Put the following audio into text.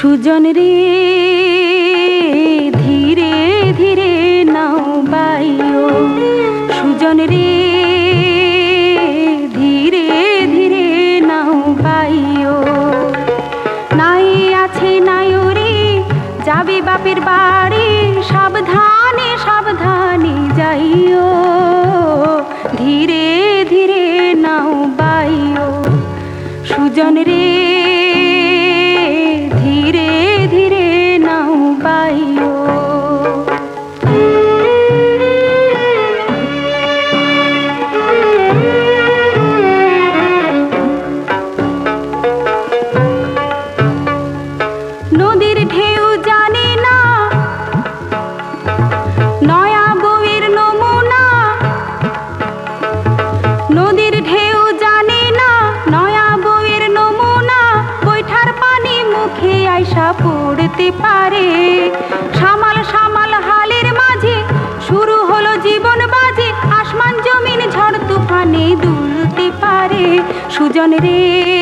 সুজন রে, ধীরে ধীরে নাও বাইও সুজন রে, ধীরে ধীরে নাও বাইও নাই আছে নাই রে যাবি বাপের বাড়ি, সাবধানে সাবধানে যাইও। ধীরে ধীরে নাও বাইও সুজন রে মুখে আইসা পড়তে পারে। সামাল সামাল হালের মাঝে শুরু হলো জীবন বাজে। আসমান জমিন ঝড় তুফানে দুলতে পারে। সুজন রে